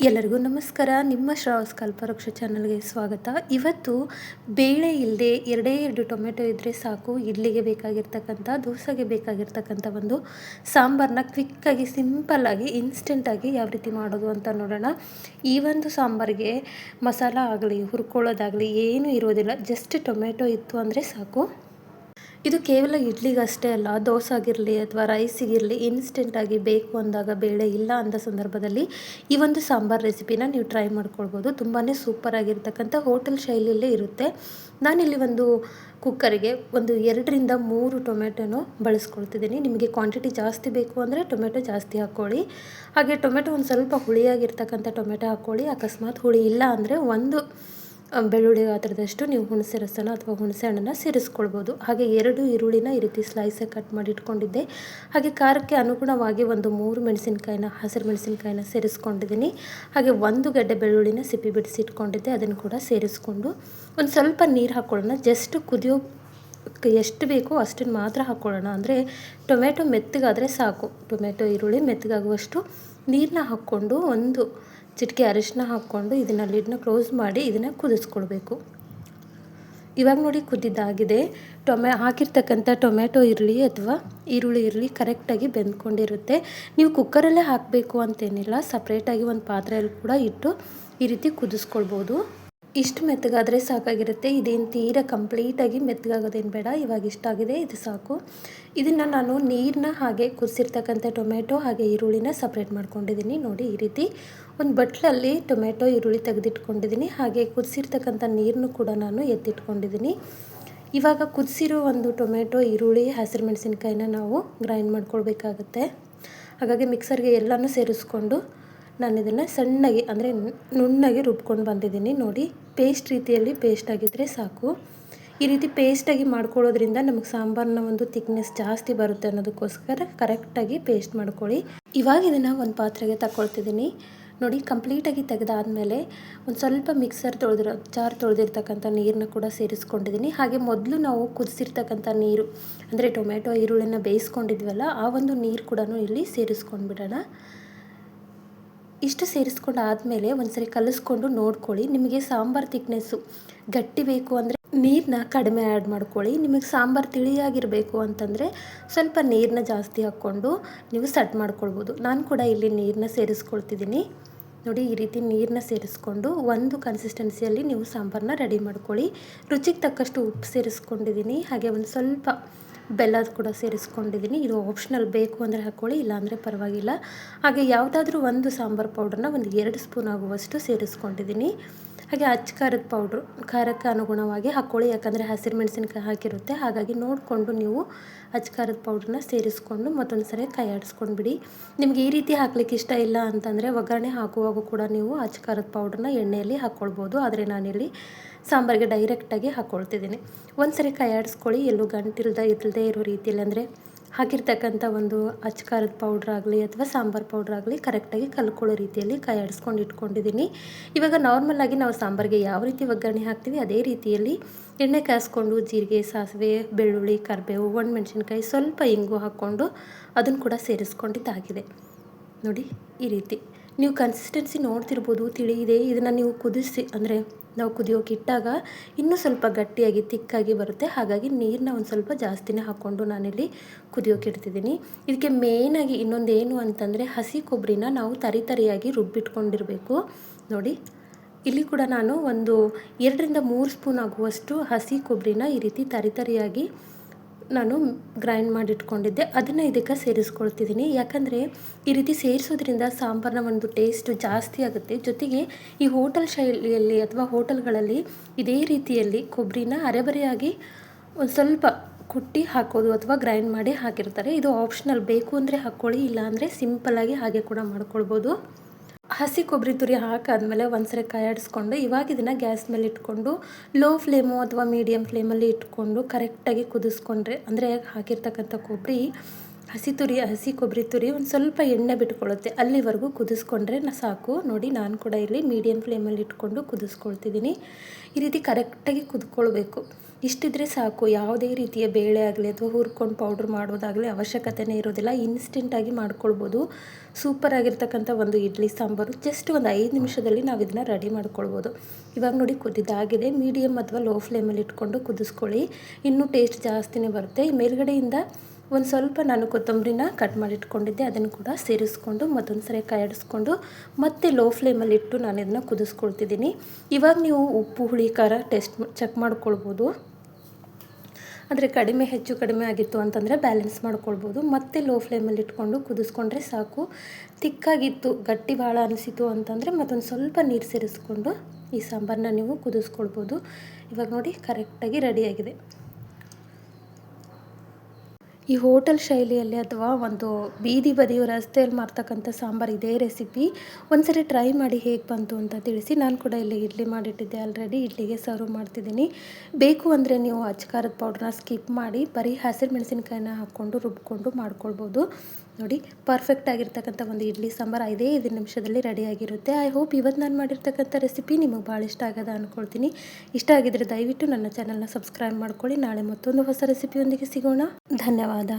ಎಲ್ಲರಿಗೂ ನಮಸ್ಕಾರ. ನಿಮ್ಮ ಶ್ರಾವಸ್ ಕಲ್ಪವೃಕ್ಷ ಚಾನಲ್ಗೆ ಸ್ವಾಗತ. ಇವತ್ತು ಬೇಳೆ ಇಲ್ಲದೆ ಎರಡೇ ಎರಡು ಟೊಮೆಟೊ ಇದ್ದರೆ ಸಾಕು. ಇಡ್ಲಿಗೆ ಬೇಕಾಗಿರ್ತಕ್ಕಂಥ, ದೋಸೆಗೆ ಬೇಕಾಗಿರ್ತಕ್ಕಂಥ ಒಂದು ಸಾಂಬಾರನ್ನ ಕ್ವಿಕ್ಕಾಗಿ ಸಿಂಪಲ್ಲಾಗಿ ಇನ್ಸ್ಟೆಂಟಾಗಿ ಯಾವ ರೀತಿ ಮಾಡೋದು ಅಂತ ನೋಡೋಣ. ಈ ಒಂದು ಸಾಂಬಾರಿಗೆ ಮಸಾಲ ಆಗಲಿ, ಹುರ್ಕೊಳ್ಳೋದಾಗಲಿ ಏನೂ ಇರೋದಿಲ್ಲ. ಜಸ್ಟ್ ಟೊಮೆಟೊ ಇತ್ತು ಅಂದರೆ ಸಾಕು. ಇದು ಕೇವಲ ಇಡ್ಲಿಗಷ್ಟೇ ಅಲ್ಲ ದೋಸೆ ಆಗಿರಲಿ ಅಥವಾ ರೈಸಿಗಿರಲಿ ಇನ್ಸ್ಟೆಂಟಾಗಿ ಬೇಕು ಅಂದಾಗ ಬೇಳೆ ಇಲ್ಲ ಅಂದ ಸಂದರ್ಭದಲ್ಲಿ ಈ ಒಂದು ಸಾಂಬಾರ್ ರೆಸಿಪಿನ ನೀವು ಟ್ರೈ ಮಾಡ್ಕೊಳ್ಬೋದು. ತುಂಬಾ ಸೂಪರಾಗಿರ್ತಕ್ಕಂಥ ಹೋಟೆಲ್ ಶೈಲಿಯಲ್ಲೇ ಇರುತ್ತೆ. ನಾನಿಲ್ಲಿ ಒಂದು ಕುಕ್ಕರಿಗೆ ಒಂದು ಎರಡರಿಂದ ಮೂರು ಟೊಮೆಟೊನು ಬಳಸ್ಕೊಳ್ತಿದ್ದೀನಿ. ನಿಮಗೆ ಕ್ವಾಂಟಿಟಿ ಜಾಸ್ತಿ ಬೇಕು ಅಂದರೆ ಟೊಮೆಟೊ ಜಾಸ್ತಿ ಹಾಕ್ಕೊಳ್ಳಿ. ಹಾಗೆ ಟೊಮೆಟೊ ಒಂದು ಸ್ವಲ್ಪ ಹುಳಿಯಾಗಿರ್ತಕ್ಕಂಥ ಟೊಮೆಟೊ ಹಾಕ್ಕೊಳ್ಳಿ. ಅಕಸ್ಮಾತ್ ಹುಳಿ ಇಲ್ಲ ಅಂದರೆ ಒಂದು ಬೆಳ್ಳುಳ್ಳಿ ಗಾತ್ರದಷ್ಟು ನೀವು ಹುಣಸೆ ರಸನ ಅಥವಾ ಹುಣಸೆ ಹಣ್ಣನ್ನು ಸೇರಿಸ್ಕೊಳ್ಬೋದು. ಹಾಗೆ ಎರಡು ಈರುಳ್ಳಿನ ಈ ರೀತಿ ಸ್ಲೈಸಾಗಿ ಕಟ್ ಮಾಡಿ ಇಟ್ಕೊಂಡಿದ್ದೆ. ಹಾಗೆ ಖಾರಕ್ಕೆ ಅನುಗುಣವಾಗಿ ಒಂದು ಮೂರು ಮೆಣಸಿನ್ಕಾಯಿನ, ಹಸಿರು ಮೆಣಸಿನ್ಕಾಯಿನ ಸೇರಿಸ್ಕೊಂಡಿದ್ದೀನಿ. ಹಾಗೆ ಒಂದು ಗಡ್ಡೆ ಬೆಳ್ಳುಳ್ಳಿನ ಸಿಪ್ಪಿ ಬಿಡಿಸಿ ಇಟ್ಕೊಂಡಿದ್ದೆ. ಅದನ್ನು ಕೂಡ ಸೇರಿಸ್ಕೊಂಡು ಒಂದು ಸ್ವಲ್ಪ ನೀರು ಹಾಕ್ಕೊಳ್ಳೋಣ ಜಸ್ಟ್ ಕುದಿಯೋ ಎಷ್ಟು ಬೇಕೋ ಅಷ್ಟನ್ನು ಮಾತ್ರ ಹಾಕ್ಕೊಳ್ಳೋಣ ಅಂದರೆ ಟೊಮೆಟೊ ಮೆತ್ತಗಾದರೆ ಸಾಕು. ಟೊಮೆಟೊ, ಈರುಳ್ಳಿ ಮೆತ್ತಗಾಗುವಷ್ಟು ನೀರನ್ನ ಹಾಕ್ಕೊಂಡು ಒಂದು ಚಿಟಿಕೆ ಅರಿಶಿನ ಹಾಕ್ಕೊಂಡು ಇದನ್ನು ಲಿಡ್ನ ಕ್ಲೋಸ್ ಮಾಡಿ ಇದನ್ನು ಕುದಿಸ್ಕೊಳ್ಬೇಕು. ಇವಾಗ ನೋಡಿ ಕುದ್ದಿದ್ದಾಗಿದೆ ಟೊಮೆ, ಹಾಕಿರ್ತಕ್ಕಂಥ ಟೊಮೆಟೊ ಇರಲಿ ಅಥವಾ ಈರುಳ್ಳಿ ಇರಲಿ ಕರೆಕ್ಟಾಗಿ ಬೆಂದ್ಕೊಂಡಿರುತ್ತೆ. ನೀವು ಕುಕ್ಕರಲ್ಲೇ ಹಾಕಬೇಕು ಅಂತೇನಿಲ್ಲ ಸಪ್ರೇಟಾಗಿ ಒಂದು ಪಾತ್ರೆಯಲ್ಲಿ ಕೂಡ ಇಟ್ಟು ಈ ರೀತಿ ಕುದಿಸ್ಕೊಳ್ಬೋದು. ಇಷ್ಟು ಮೆತ್ತಗಾದರೆ ಸಾಕಾಗಿರುತ್ತೆ. ಇದೇನು ತೀರ ಕಂಪ್ಲೀಟಾಗಿ ಮೆತ್ತಗಾಗೋದೇನು ಬೇಡ. ಇವಾಗ ಇಷ್ಟಾಗಿದೆ ಇದು ಸಾಕು. ಇದನ್ನು ನಾನು ನೀರನ್ನ ಹಾಗೆ ಕುದಿಸಿರ್ತಕ್ಕಂಥ ಟೊಮೆಟೊ ಹಾಗೆ ಈರುಳ್ಳಿನ ಸಪ್ರೇಟ್ ಮಾಡ್ಕೊಂಡಿದ್ದೀನಿ ನೋಡಿ ಈ ರೀತಿ. ಒಂದು ಬಟ್ಲಲ್ಲಿ ಟೊಮೆಟೊ ಈರುಳ್ಳಿ ತೆಗೆದಿಟ್ಕೊಂಡಿದ್ದೀನಿ ಹಾಗೆ ಕುದಿಸಿರ್ತಕ್ಕಂಥ ನೀರನ್ನು ಕೂಡ ನಾನು ಎತ್ತಿಟ್ಕೊಂಡಿದ್ದೀನಿ ಇವಾಗ ಕುದಿಸಿರೋ ಒಂದು ಟೊಮೆಟೊ ಈರುಳ್ಳಿ, ಹಸಿರು ಮೆಣಸಿನ್ಕಾಯಿನ ನಾವು ಗ್ರೈಂಡ್ ಮಾಡ್ಕೊಳ್ಬೇಕಾಗತ್ತೆ. ಹಾಗಾಗಿ ಮಿಕ್ಸರ್ಗೆ ಎಲ್ಲನೂ ಸೇರಿಸ್ಕೊಂಡು ನಾನು ಇದನ್ನು ಸಣ್ಣಗೆ, ಅಂದರೆ ನುಣ್ಣಗೆ ರುಬ್ಕೊಂಡು ಬಂದಿದ್ದೀನಿ. ನೋಡಿ ಪೇಸ್ಟ್ ರೀತಿಯಲ್ಲಿ ಪೇಸ್ಟ್ ಆಗಿದ್ದರೆ ಸಾಕು. ಈ ರೀತಿ ಪೇಸ್ಟಾಗಿ ಮಾಡ್ಕೊಳ್ಳೋದ್ರಿಂದ ನಮಗೆ ಸಾಂಬಾರನ್ನ ಒಂದು ತಿಕ್ನೆಸ್ ಜಾಸ್ತಿ ಬರುತ್ತೆ ಅನ್ನೋದಕ್ಕೋಸ್ಕರ ಕರೆಕ್ಟಾಗಿ ಪೇಸ್ಟ್ ಮಾಡ್ಕೊಳ್ಳಿ. ಇವಾಗ ಇದನ್ನು ಒಂದು ಪಾತ್ರೆಗೆ ತಗೊಳ್ತಿದ್ದೀನಿ ನೋಡಿ ಕಂಪ್ಲೀಟಾಗಿ ತೆಗೆದಾದಮೇಲೆ ಒಂದು ಸ್ವಲ್ಪ ಮಿಕ್ಸರ್ ತೊಳೆದಿರೋ ಜಾರ್ ತೊಳೆದಿರ್ತಕ್ಕಂಥ ನೀರನ್ನ ಕೂಡ ಸೇರಿಸ್ಕೊಂಡಿದ್ದೀನಿ. ಹಾಗೆ ಮೊದಲು ನಾವು ಕುದಿಸಿರ್ತಕ್ಕಂಥ ನೀರು, ಅಂದರೆ ಟೊಮೆಟೊ ಈರುಳ್ಳಿನ ಬೇಯಿಸ್ಕೊಂಡಿದ್ವಲ್ಲ, ಆ ಒಂದು ನೀರು ಕೂಡ ಇಲ್ಲಿ ಸೇರಿಸ್ಕೊಂಡ್ಬಿಡೋಣ. ಇಷ್ಟು ಸೇರಿಸ್ಕೊಂಡು ಆದಮೇಲೆ ಒಂದ್ಸರಿ ಕಲಿಸ್ಕೊಂಡು ನೋಡ್ಕೊಳ್ಳಿ. ನಿಮಗೆ ಸಾಂಬಾರು ತಿಕ್ನೆಸ್ಸು ಗಟ್ಟಿ ಬೇಕು ಅಂದರೆ ನೀರನ್ನ ಕಡಿಮೆ ಆ್ಯಡ್ ಮಾಡ್ಕೊಳ್ಳಿ. ನಿಮಗೆ ಸಾಂಬಾರು ತಿಳಿಯಾಗಿರಬೇಕು ಅಂತಂದರೆ ಸ್ವಲ್ಪ ನೀರನ್ನ ಜಾಸ್ತಿ ಹಾಕ್ಕೊಂಡು ನೀವು ಸಟ್ ಮಾಡ್ಕೊಳ್ಬೋದು. ನಾನು ಕೂಡ ಇಲ್ಲಿ ನೀರನ್ನ ಸೇರಿಸ್ಕೊಳ್ತಿದ್ದೀನಿ. ನೋಡಿ, ಈ ರೀತಿ ನೀರನ್ನ ಸೇರಿಸ್ಕೊಂಡು ಒಂದು ಕನ್ಸಿಸ್ಟೆನ್ಸಿಯಲ್ಲಿ ನೀವು ಸಾಂಬಾರನ್ನ ರೆಡಿ ಮಾಡ್ಕೊಳ್ಳಿ. ರುಚಿಗೆ ತಕ್ಕಷ್ಟು ಉಪ್ಪು ಸೇರಿಸ್ಕೊಂಡಿದ್ದೀನಿ. ಹಾಗೆ ಒಂದು ಸ್ವಲ್ಪ ಬೆಲ್ಲದ ಕೂಡ ಸೇರಿಸ್ಕೊಂಡಿದ್ದೀನಿ. ಇದು ಆಪ್ಷನಲ್ ಬೇಕು ಅಂದರೆ ಹಾಕ್ಕೊಳ್ಳಿ ಇಲ್ಲಾಂದರೆ ಪರವಾಗಿಲ್ಲ. ಹಾಗೆ ಯಾವುದಾದ್ರೂ ಒಂದು ಸಾಂಬಾರು ಪೌಡ್ರನ್ನ ಒಂದು ಎರಡು ಸ್ಪೂನ್ ಆಗುವಷ್ಟು ಸೇರಿಸ್ಕೊಂಡಿದ್ದೀನಿ. ಹಾಗೆ ಅಚ್ಚ ಖಾರದ ಪೌಡ್ರು ಖಾರಕ್ಕೆ ಅನುಗುಣವಾಗಿ ಹಾಕ್ಕೊಳ್ಳಿ ಯಾಕಂದರೆ ಹಸಿರು ಮೆಣಸಿನ್ಕಾಯಿ ಹಾಕಿರುತ್ತೆ. ಹಾಗಾಗಿ ನೋಡಿಕೊಂಡು ನೀವು ಅಚ್ಚ ಖಾರದ ಪೌಡ್ರನ್ನ ಸೇರಿಸ್ಕೊಂಡು ಮತ್ತೊಂದು ಸರಿ ಕೈ ಆಡಿಸ್ಕೊಂಡು ಬಿಡಿ ನಿಮಗೆ ಈ ರೀತಿ ಹಾಕ್ಲಿಕ್ಕೆ ಇಷ್ಟ ಇಲ್ಲ ಅಂತಂದರೆ ಒಗ್ಗರಣೆ ಹಾಕುವಾಗ ಕೂಡ ನೀವು ಅಚ್ಚ ಖಾರದ ಪೌಡ್ರನ್ನ ಎಣ್ಣೆಯಲ್ಲಿ ಹಾಕ್ಕೊಳ್ಬೋದು ಆದರೆ ನಾನಿಲ್ಲಿ ಸಾಂಬಾರಿಗೆ ಡೈರೆಕ್ಟಾಗಿ ಹಾಕ್ಕೊಳ್ತಿದ್ದೀನಿ ಒಂದು ಸರಿ ಕೈ ಆಡಿಸ್ಕೊಳ್ಳಿ. ಎಲ್ಲೂ ಗಂಟಿಲ್ದ ಇಲ್ಲದೆ ಇರೋ ರೀತಿಯಲ್ಲಿ ಅಂದರೆ ಹಾಕಿರ್ತಕ್ಕಂಥ ಒಂದು ಅಚ್ಕಾರದ ಪೌಡ್ರ್ ಆಗಲಿ ಅಥವಾ ಸಾಂಬಾರು ಪೌಡ್ರ್ ಆಗಲಿ ಕರೆಕ್ಟಾಗಿ ಕಲ್ಕೊಳ್ಳೋ ರೀತಿಯಲ್ಲಿ ಕೈ ಆಡಿಸ್ಕೊಂಡು ಇಟ್ಕೊಂಡಿದ್ದೀನಿ. ಇವಾಗ ನಾರ್ಮಲಾಗಿ ನಾವು ಸಾಂಬಾರಿಗೆ ಯಾವ ರೀತಿ ಒಗ್ಗರಣೆ ಹಾಕ್ತೀವಿ, ಅದೇ ರೀತಿಯಲ್ಲಿ ಎಣ್ಣೆ ಕಾಯಿಸ್ಕೊಂಡು ಜೀರಿಗೆ, ಸಾಸಿವೆ, ಬೆಳ್ಳುಳ್ಳಿ, ಕರಿಬೇವು ಮೆಣಸಿನ್ಕಾಯಿ ಸ್ವಲ್ಪ ಇಂಗು ಹಾಕ್ಕೊಂಡು ಅದನ್ನು ಕೂಡ ಸೇರಿಸ್ಕೊಂಡಿದ್ದಾಗಿದೆ. ನೋಡಿ ಈ ರೀತಿ. ನೀವು ಕನ್ಸಿಸ್ಟೆನ್ಸಿ ನೋಡ್ತಿರ್ಬೋದು, ತಿಳಿಯಿದೆ. ಇದನ್ನು ನೀವು ಕುದಿಸಿ, ಅಂದರೆ ನಾವು ಕುದಿಯೋಕೆ ಇಟ್ಟಾಗ ಇನ್ನೂ ಸ್ವಲ್ಪ ಗಟ್ಟಿಯಾಗಿ, ತಿಕ್ಕಾಗಿ ಬರುತ್ತೆ. ಹಾಗಾಗಿ ನೀರನ್ನ ಒಂದು ಸ್ವಲ್ಪ ಜಾಸ್ತಿನೇ ಹಾಕ್ಕೊಂಡು ನಾನಿಲ್ಲಿ ಕುದಿಯೋಕೆ ಇಡ್ತಿದ್ದೀನಿ. ಇದಕ್ಕೆ ಮೇಯ್ನಾಗಿ ಇನ್ನೊಂದು ಏನು ಅಂತಂದರೆ ಹಸಿ ಕೊಬ್ಬರಿನ ನಾವು ತರಿ ತರಿಯಾಗಿ ರುಬ್ಬಿಟ್ಕೊಂಡಿರಬೇಕು. ನೋಡಿ, ಇಲ್ಲಿ ಕೂಡ ನಾನು ಒಂದು ಎರಡರಿಂದ ಮೂರು ಸ್ಪೂನ್ ಆಗುವಷ್ಟು ಹಸಿ ಕೊಬ್ಬರಿನ ಈ ರೀತಿ ತರಿ ತರಿಯಾಗಿ ನಾನು ಗ್ರೈಂಡ್ ಮಾಡಿಟ್ಕೊಂಡಿದ್ದೆ, ಅದನ್ನು ಇದಕ್ಕೆ ಸೇರಿಸ್ಕೊಳ್ತಿದ್ದೀನಿ. ಯಾಕಂದರೆ ಈ ರೀತಿ ಸೇರಿಸೋದ್ರಿಂದ ಸಾಂಬಾರಿನ ಒಂದು ಟೇಸ್ಟು ಜಾಸ್ತಿ ಆಗುತ್ತೆ. ಜೊತೆಗೆ ಈ ಹೋಟೆಲ್ ಶೈಲಿಯಲ್ಲಿ ಅಥವಾ ಹೋಟೆಲ್ಗಳಲ್ಲಿ ಇದೇ ರೀತಿಯಲ್ಲಿ ಕೊಬ್ಬರಿನ ಅರೆಬರೆಯಾಗಿ ಒಂದು ಸ್ವಲ್ಪ ಕುಟ್ಟಿ ಹಾಕೋದು ಅಥವಾ ಗ್ರೈಂಡ್ ಮಾಡಿ ಹಾಕಿರ್ತಾರೆ. ಇದು ಆಪ್ಷನಲ್ ಬೇಕು ಅಂದರೆ ಹಾಕ್ಕೊಳ್ಳಿ ಇಲ್ಲಾಂದರೆ ಸಿಂಪಲ್ಲಾಗಿ ಹಾಗೆ ಕೂಡ ಮಾಡ್ಕೊಳ್ಬೋದು. ಹಸಿ ಕೊಬ್ಬರಿ ತುರಿ ಹಾಕಾದ್ಮೇಲೆ ಒಂದ್ಸರಿ ಕಾಯಾಡಿಸ್ಕೊಂಡು ಇವಾಗ ಇದನ್ನು ಗ್ಯಾಸ್ ಮೇಲೆ ಇಟ್ಕೊಂಡು ಲೋ ಫ್ಲೇಮು ಅಥವಾ ಮೀಡಿಯಮ್ ಫ್ಲೇಮಲ್ಲಿ ಇಟ್ಕೊಂಡು ಕರೆಕ್ಟಾಗಿ ಕುದಿಸ್ಕೊಂಡ್ರೆ, ಅಂದರೆ ಹಾಕಿರ್ತಕ್ಕಂಥ ಕೊಬ್ಬರಿ ಹಸಿ ತುರಿ, ಹಸಿ ಕೊಬ್ಬರಿ ತುರಿ ಒಂದು ಸ್ವಲ್ಪ ಎಣ್ಣೆ ಬಿಟ್ಕೊಳ್ಳುತ್ತೆ ಅಲ್ಲಿವರೆಗೂ ಕುದಿಸ್ಕೊಂಡ್ರೆ ಸಾಕು. ನೋಡಿ, ನಾನು ಕೂಡ ಇಲ್ಲಿ ಮೀಡಿಯಮ್ ಫ್ಲೇಮಲ್ಲಿ ಇಟ್ಕೊಂಡು ಕುದಿಸ್ಕೊಳ್ತಿದ್ದೀನಿ ಈ ರೀತಿ ಕರೆಕ್ಟಾಗಿ ಕುದ್ಕೊಳ್ಬೇಕು. ಇಷ್ಟಿದ್ರೆ ಸಾಕು. ಯಾವುದೇ ರೀತಿಯ ಬೇಳೆ ಆಗಲಿ ಅಥವಾ ಹುರ್ಕೊಂಡು ಪೌಡ್ರ್ ಮಾಡೋದಾಗಲಿ ಅವಶ್ಯಕತೆನೇ ಇರೋದಿಲ್ಲ. ಇನ್ಸ್ಟೆಂಟಾಗಿ ಮಾಡ್ಕೊಳ್ಬೋದು. ಸೂಪರ್ ಆಗಿರ್ತಕ್ಕಂಥ ಒಂದು ಇಡ್ಲಿ ಸಾಂಬಾರು. ಜಸ್ಟ್ ಒಂದು ಐದು ನಿಮಿಷದಲ್ಲಿ ನಾವು ಇದನ್ನು ರೆಡಿ ಮಾಡ್ಕೊಳ್ಬೋದು. ಇವಾಗ ನೋಡಿ ಕುದಿದಾಗಿದೆ. ಮೀಡಿಯಮ್ ಅಥವಾ ಲೋ ಫ್ಲೇಮಲ್ಲಿ ಇಟ್ಕೊಂಡು ಕುದಿಸ್ಕೊಳ್ಳಿ. ಇನ್ನೂ ಟೇಸ್ಟ್ ಜಾಸ್ತಿನೇ ಬರುತ್ತೆ. ಮೇಲ್ಗಡೆಯಿಂದ ಒಂದು ಸ್ವಲ್ಪ ನಾನು ಕೊತ್ತಂಬರಿನ ಕಟ್ ಮಾಡಿ ಇಟ್ಕೊಂಡಿದ್ದೆ ಅದನ್ನು ಕೂಡ ಸೇರಿಸ್ಕೊಂಡು ಮತ್ತೊಂದು ಸರಿ ಕಾಯಾಡಿಸ್ಕೊಂಡು ಮತ್ತೆ ಲೋ ಫ್ಲೇಮಲ್ಲಿ ಇಟ್ಟು ನಾನು ಇದನ್ನು ಕುದಿಸ್ಕೊಳ್ತಿದ್ದೀನಿ. ಇವಾಗ ನೀವು ಉಪ್ಪು, ಹುಳಿ, ಖಾರ ಟೆಸ್ಟ್ ಚೆಕ್ ಮಾಡ್ಕೊಳ್ಬೋದು. ಅಂದರೆ ಕಡಿಮೆ, ಹೆಚ್ಚು ಕಡಿಮೆ ಆಗಿತ್ತು ಅಂತಂದರೆ ಬ್ಯಾಲೆನ್ಸ್ ಮಾಡ್ಕೊಳ್ಬೋದು. ಮತ್ತೆ ಲೋ ಫ್ಲೇಮಲ್ಲಿ ಇಟ್ಕೊಂಡು ಕುದಿಸ್ಕೊಂಡ್ರೆ ಸಾಕು. ತಿಕ್ಕಾಗಿತ್ತು, ಗಟ್ಟಿ ಭಾಳ ಅನಿಸಿತು ಅಂತಂದರೆ ಮತ್ತೊಂದು ಸ್ವಲ್ಪ ನೀರು ಸೇರಿಸ್ಕೊಂಡು ಈ ಸಾಂಬಾರನ್ನ ನೀವು ಕುದಿಸ್ಕೊಳ್ಬೋದು. ಇವಾಗ ನೋಡಿ ಕರೆಕ್ಟಾಗಿ ರೆಡಿಯಾಗಿದೆ ಈ ಹೋಟೆಲ್ ಶೈಲಿಯಲ್ಲಿ ಅಥವಾ ಒಂದು ಬೀದಿ ಬದಿಯ ರಸ್ತೆಯಲ್ಲಿ ಮಾಡ್ತಕ್ಕಂಥ ಸಾಂಬಾರು ಇದೇ ರೆಸಿಪಿ. ಒಂದ್ಸರಿ ಟ್ರೈ ಮಾಡಿ ಹೇಗೆ ಬಂತು ಅಂತ ತಿಳಿಸಿ. ನಾನು ಕೂಡ ಇಲ್ಲಿ ಇಡ್ಲಿ ಮಾಡಿಟ್ಟಿದ್ದೆ ಆಲ್ರೆಡಿ ಇಡ್ಲಿಗೆ ಸರ್ವ್ ಮಾಡ್ತಿದ್ದೀನಿ. ಬೇಕು ಅಂದರೆ ನೀವು ಅಚ್ಕಾರದ ಪೌಡ್ರನ್ನ ಸ್ಕಿಪ್ ಮಾಡಿ, ಬರೀ ಹಸಿರು ಮೆಣಸಿನಕಾಯಿನ ಹಾಕ್ಕೊಂಡು ರುಬ್ಕೊಂಡು ಮಾಡ್ಕೊಳ್ಬೋದು. ನೋಡಿ ಪರ್ಫೆಕ್ಟ್ ಆಗಿರ್ತಕ್ಕಂಥ ಒಂದು ಇಡ್ಲಿ ಸಾಂಬಾರು ಐದೇ ಐದು ನಿಮಿಷದಲ್ಲಿ ರೆಡಿಯಾಗಿರುತ್ತೆ. ಐ ಹೋಪ್ ಇವತ್ತು ನಾನು ಮಾಡಿರ್ತಕ್ಕಂಥ ರೆಸಿಪಿ ನಿಮಗೆ ಭಾಳ ಇಷ್ಟ ಆಗದ ಅಂದ್ಕೊಳ್ತೀನಿ ಇಷ್ಟ ಆಗಿದ್ರೆ ದಯವಿಟ್ಟು ನನ್ನ ಚಾನಲ್ನ ಸಬ್ಸ್ಕ್ರೈಬ್ ಮಾಡ್ಕೊಳ್ಳಿ. ನಾಳೆ ಮತ್ತೊಂದು ಹೊಸ ರೆಸಿಪಿಯೊಂದಿಗೆ ಸಿಗೋಣ. ಧನ್ಯವಾದ.